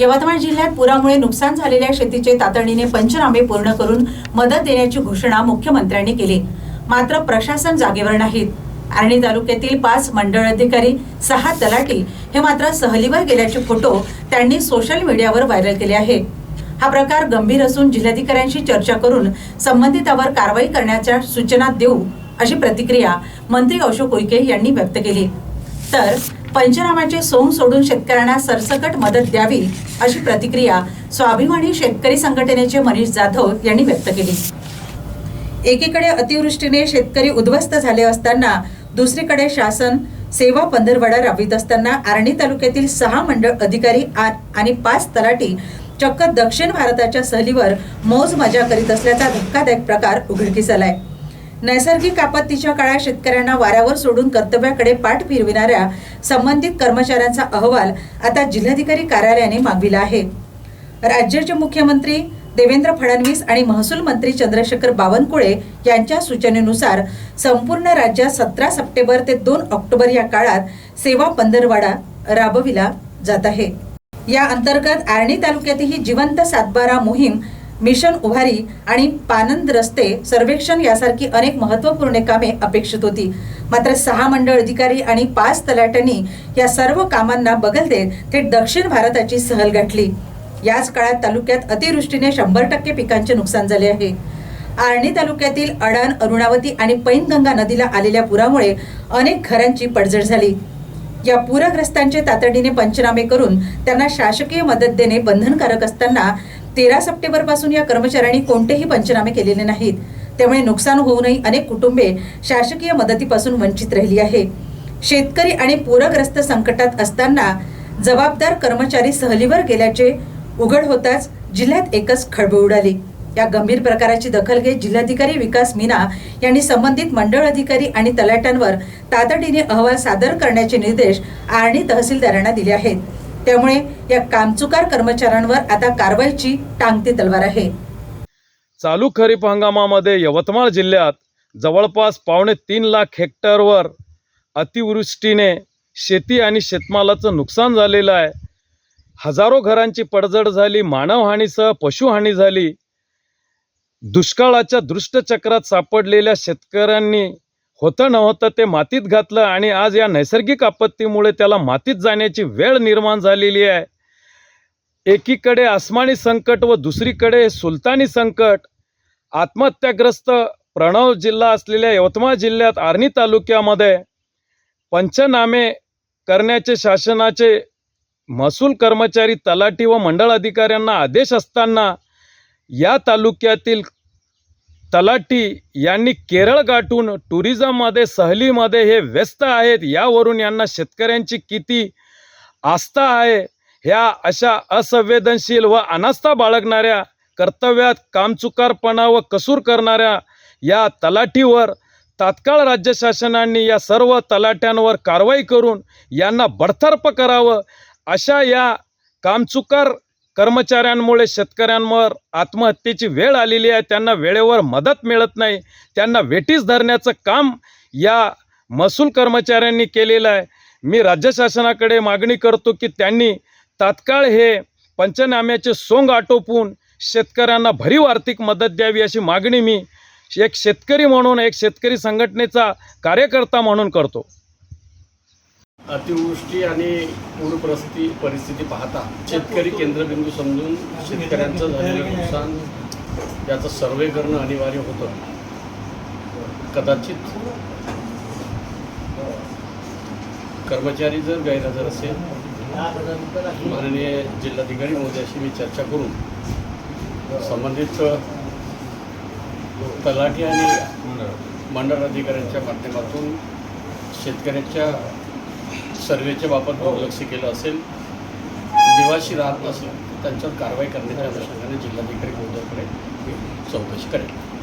यवतमाळ जिल्ह्यात पुरामुळे नुकसान झालेल्या शेतीचे तातडीने पंचनामे पूर्ण करून मदत देण्याची घोषणा मुख्यमंत्र्यांनी केली. मात्र प्रशासन जागेवर नाहीत. आर्णी तालुक्यातील पाच मंडळ अधिकारी सहा तलाठी हे मात्र सहलीवर गेल्याचे फोटो त्यांनी सोशल मीडियावर व्हायरल केले आहे. हा प्रकार गंभीर असून जिल्हाधिकाऱ्यांशी चर्चा करून संबंधितावर कारवाई करण्याच्या सूचना देऊ अशी प्रतिक्रिया मंत्री अशोक उईके यांनी व्यक्त केली. तर पंचनामाचे सोंग सोडून शेतकऱ्यांना सरसकट मदत द्यावी अशी प्रतिक्रिया स्वाभिमानी शेतकरी संघटनेचे मनीष जाधव यांनी व्यक्त केली. एकीकडे अतिवृष्टीने शेतकरी उद्ध्वस्त झाले असताना दुसरीकडे शासन सेवा पंधरवडा राबवित असताना आर्णी तालुक्यातील सहा मंडळ अधिकारी आणि पाच तलाठी चक्क दक्षिण भारताच्या सहलीवर मौज मजा करीत असल्याचा धक्कादायक प्रकार उघडकीस आलाय. नैसर्गिक आपत्तीच्या काळात शेतकऱ्यांना वाऱ्यावर सोडून कर्तव्याकडे पाठ फिरविणाऱ्या संबंधित कर्मचाऱ्यांचा अहवाल आता जिल्हाधिकारी कार्यालयाने मागविला आहे. राज्याचे मुख्यमंत्री देवेंद्र फडणवीस आणि महसूल मंत्री चंद्रशेखर बावनकुळे यांच्या सूचनेनुसार संपूर्ण राज्यात सतरा सप्टेंबर ते दोन ऑक्टोबर या काळात सेवा पंधरवाडा राबविला जात आहे. या अंतर्गत आर्णी तालुक्यातही जिवंत सातबारा मोहीम मिशन उभारी आणि पानंद रस्ते सर्वेक्षण यासारखी अनेक महत्त्वपूर्ण कामे अपेक्षित होती. मात्र सहा मंडळ अधिकारी आणि पाच तलाट्यांनी या सर्व कामांना बगल देत थेट दक्षिण भारताची सहल गाठली. याच काळात तालुक्यात अतिवृष्टीने शंभर टक्के पिकांचे नुकसान झाले आहे. आर्णी तालुक्यातील अडाण अरुणावती आणि पैनगंगा नदीला आलेल्या पुरामुळे अनेक घरांची पडझड झाली. या पूरग्रस्तांचे तातडीने पंचनामे करून त्यांना शासकीय मदत देणे बंधनकारक असताना तेरा सप्टेंबरपासून या कर्मचाऱ्यांनी कोणतेही पंचनामे केलेले नाहीत. त्यामुळे नुकसान होऊनही अनेक कुटुंबे शासकीय मदतीपासून वंचित राहिली आहे. शेतकरी आणि पूरग्रस्त संकटात असताना जबाबदार कर्मचारी सहलीवर गेल्याचे उघड होताच जिल्ह्यात एकच खळबळ उडाली. या गंभीर प्रकाराची दखल घेत जिल्हाधिकारी विकास मीना यांनी संबंधित मंडळ अधिकारी आणि तलाट्यांवर तातडीने अहवाल सादर करण्याचे निर्देश आर्णी तहसीलदारांना दिले आहेत. त्यामुळे या कामचुकार कर्मचाऱ्यांवर आता कारवाईची टांगती तलवार आहे. चालू खरीप हंगामामध्ये यवतमाळ जिल्ह्यात जवळपास पावणे तीन लाख हेक्टरवर अतिवृष्टीने शेती आणि शेतमालाचं नुकसान झालेलं आहे. हजारो घरांची पडझड झाली मानवहानीसह पशुहानी झाली. दुष्काळाच्या दृष्टचक्रात सापडलेल्या शेतकऱ्यांनी होतं नव्हतं ते मातीत घातलं आणि आज या नैसर्गिक आपत्तीमुळे त्याला मातीत जाण्याची वेळ निर्माण झालेली आहे. एकीकडे आसमानी संकट व दुसरीकडे सुलतानी संकट. आत्महत्याग्रस्त प्रणव जिल्हा असलेल्या यवतमाळ जिल्ह्यात आर्णी तालुक्यामध्ये पंचनामे करण्याचे शासनाचे महसूल कर्मचारी तलाठी व मंडळ अधिकाऱ्यांना आदेश असताना या तालुक्यातील तलाठी यांनी केरळ गाठून टुरिझममध्ये सहलीमध्ये हे व्यस्त आहेत. यावरून यांना शेतकऱ्यांची किती आस्था आहे ह्या अशा असंवेदनशील व अनास्था बाळगणाऱ्या कर्तव्यात कामचुकारपणा व कसूर करणाऱ्या या तलाठीवर तात्काळ राज्य शासनांनी या सर्व तलाट्यांवर कारवाई करून यांना बडतर्फ करावं. अशा या कामचुकार कर्मचाऱ्यांमुळे शेतकऱ्यांवर आत्महत्येची वेळ आलेली आहे. त्यांना वेळेवर मदत मिळत नाही. त्यांना वेटीस धरण्याचं काम या महसूल कर्मचाऱ्यांनी केलेलं आहे. मी राज्य शासनाकडे मागणी करतो की त्यांनी तात्काळ हे पंचनाम्याचे सोंग आटोपून शेतकऱ्यांना भरीव आर्थिक मदत द्यावी अशी मागणी मी एक शेतकरी म्हणून एक शेतकरी संघटनेचा कार्यकर्ता म्हणून करतो. अतिवृष्टी आणि पूरग्रस्ती परिस्थिती पाहता शेतकरी केंद्रबिंदू समजून शेतकऱ्यांचं झालेलं नुकसान याचं सर्वे करणं अनिवार्य होतं. कदाचित कर्मचारी जर गैरहजर असेल माननीय जिल्हाधिकारी महोदयाशी मी चर्चा करून संबंधित तलाठी आणि मंडळ. अधिकाऱ्यांच्या माध्यमातून शेतकऱ्याच्या सर्वेच्या बाबत दुर्लक्ष केलं असेल. निवासी राहत नसेल त्यांच्यावर कारवाई करण्याच्या अनुषंगाने जिल्हाधिकारी महोदयाकडे मी चौकशी करेल